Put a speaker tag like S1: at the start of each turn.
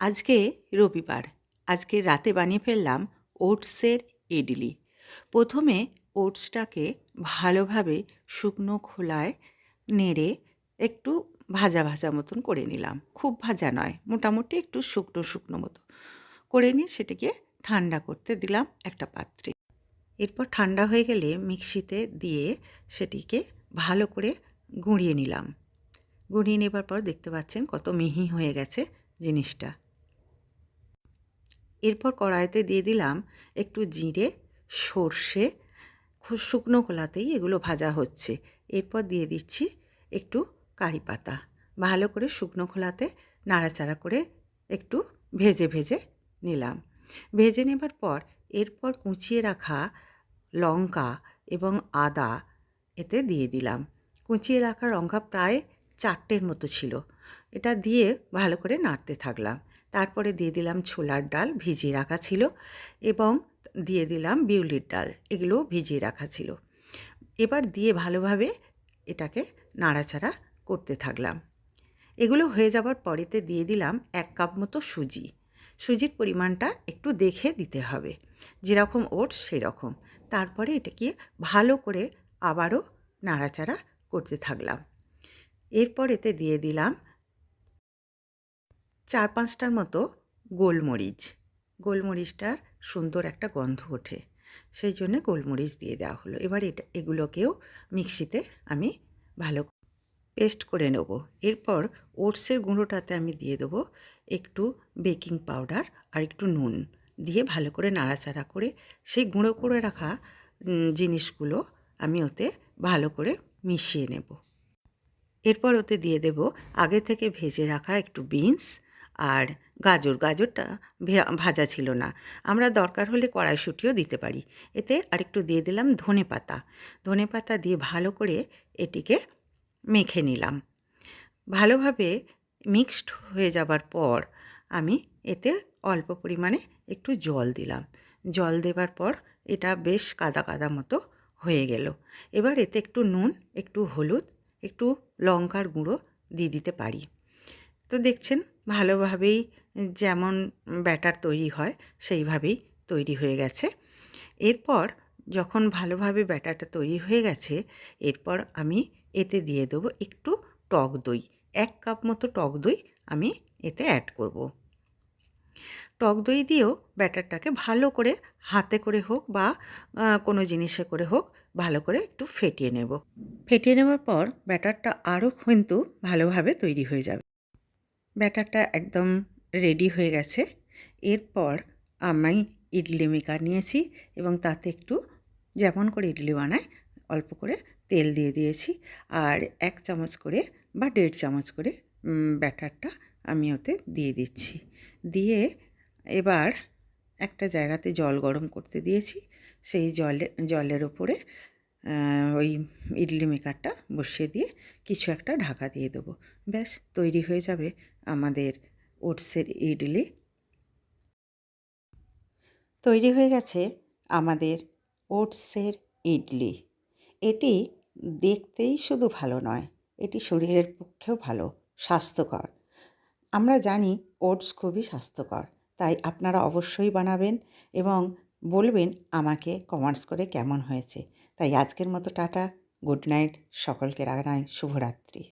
S1: আজকে রবিবার। আজকে রাতে বানিয়ে ফেললাম ওটসের ইডলি। প্রথমে ওটসটাকে ভালোভাবে শুকনো খোলায় নেড়ে একটু ভাজা ভাজা মতন করে নিলাম। খুব ভাজা নয়, মোটামুটি একটু শুকনো শুকনো মতো। করে নিয়ে সেটাকে ঠান্ডা করতে দিলাম একটা পাত্রে। এরপর ঠান্ডা হয়ে গেলে মিক্সিতে দিয়ে সেটিকে ভালো করে গুঁড়িয়ে নিলাম। গুঁড়িয়ে নেবার পর দেখতে পাচ্ছেন কত মিহি হয়ে গেছে জিনিসটা। এরপর কড়াইতে দিয়ে দিলাম একটু জিরে, সর্ষে খুব শুকনো খোলাতেই এগুলো ভাজা হচ্ছে। এরপর দিয়ে দিচ্ছি একটু কারি পাতা। ভালো করে শুকনো খোলাতে নাড়াচাড়া করে একটু ভেজে ভেজে নিলাম। ভেজে নেবার পর এরপর কুচিয়ে রাখা লঙ্কা এবং আদা এতে দিয়ে দিলাম। কুচিয়ে রাখা লঙ্কা প্রায় চারটের মতো ছিল। এটা দিয়ে ভালো করে নাড়তে থাকলাম। তারপরে দিয়ে দিলাম ছোলার ডাল, ভিজিয়ে রাখা ছিল এবং দিয়ে দিলাম বিউলির ডাল, এগুলোও ভিজিয়ে রাখা ছিল। এবার দিয়ে ভালোভাবে এটাকে নাড়াচাড়া করতে থাকলাম। এগুলো হয়ে যাবার পরেতে দিয়ে দিলাম এক কাপ মতো সুজি। সুজির পরিমাণটা একটু দেখে দিতে হবে। যেরকম ওটস, সেরকম। তারপরে এটাকে ভালো করে আবারও নাড়াচাড়া করতে থাকলাম। এরপর এতে দিয়ে দিলাম চার পাঁচটার মতো গোলমরিচ। গোলমরিচটার সুন্দর একটা গন্ধ ওঠে। সেই জন্যে গোলমরিচ দিয়ে দেওয়া হলো। এবার এটা, এগুলোকেও মিক্সিতে আমি ভালো পেস্ট করে নেব। এরপর ওটসের গুঁড়োটাতে আমি দিয়ে দেবো একটু বেকিং পাউডার আর একটু নুন দিয়ে ভালো করে নাড়াচাড়া করে সেই গুঁড়ো করে রাখা জিনিসগুলো আমি ওতে ভালো করে মিশিয়ে নেব। এরপর ওতে দিয়ে দেব আগে থেকে ভেজে রাখা একটু বিনস আর গাজর, গাজরটা ভাজা ছিল না। আমরা দরকার হলে কড়াইশুঁটিও দিতে পারি। এতে আরেকটু দিয়ে দিলাম ধনে পাতা। ধনে পাতা দিয়ে ভালো করে এটিকে মেখে নিলাম। ভালোভাবে মিক্সড হয়ে যাবার পর আমি এতে অল্প পরিমাণে একটু জল দিলাম। জল দেবার পর এটা বেশ কাদা কাদা মতো হয়ে গেল। এবার এতে একটু নুন, একটু হলুদ, একটু লঙ্কার গুঁড়ো দিয়ে দিতে পারি। তো দেখছেন ভালোভাবেই যেমন ব্যাটার তৈরি হয়, সেইভাবেই তৈরি হয়ে গেছে। এরপর যখন ভালোভাবে ব্যাটারটা তৈরি হয়ে গেছে, এরপর আমি এতে দিয়ে দেবো একটু টক দই। এক কাপ মতো টক দই আমি এতে অ্যাড করব। টক দই দিয়েও ব্যাটারটাকে ভালো করে হাতে করে হোক বা কোনো জিনিসে করে হোক, ভালো করে একটু ফেটিয়ে নেব। ফেটিয়ে নেওয়ার পর ব্যাটারটা আরও কিন্তু ভালোভাবে তৈরি হয়ে যাবে। ব্যাটারটা একদম রেডি হয়ে গেছে। এরপর আমি ইডলি মেকার নিয়েছি এবং তাতে একটু যেমন করে ইডলি বানায় অল্প করে তেল দিয়ে দিয়েছি আর এক চামচ করে বা দেড় চামচ করে ব্যাটারটা আমি ওতে দিয়ে দিচ্ছি। দিয়ে এবার একটা জায়গাতে জল গরম করতে দিয়েছি। সেই জলে, জলের ওপরে ওই ইডলি মেকারটা বসিয়ে দিয়ে কিছু একটা ঢাকা দিয়ে দেবো। ব্যাস, তৈরি হয়ে যাবে আমাদের ওটসের ইডলি। তৈরি হয়ে গেছে আমাদের ওটসের ইডলি। এটি দেখতেই শুধু ভালো নয়, এটি শরীরের পক্ষেও ভালো, স্বাস্থ্যকর। আমরা জানি ওটস খুবই স্বাস্থ্যকর, তাই আপনারা অবশ্যই বানাবেন এবং বলবেন আমাকে কমেন্টস করে কেমন হয়েছে। তাই আজকের মতো টাটা গুড নাইট সকলকে রাগানায় শুভরাত্রি।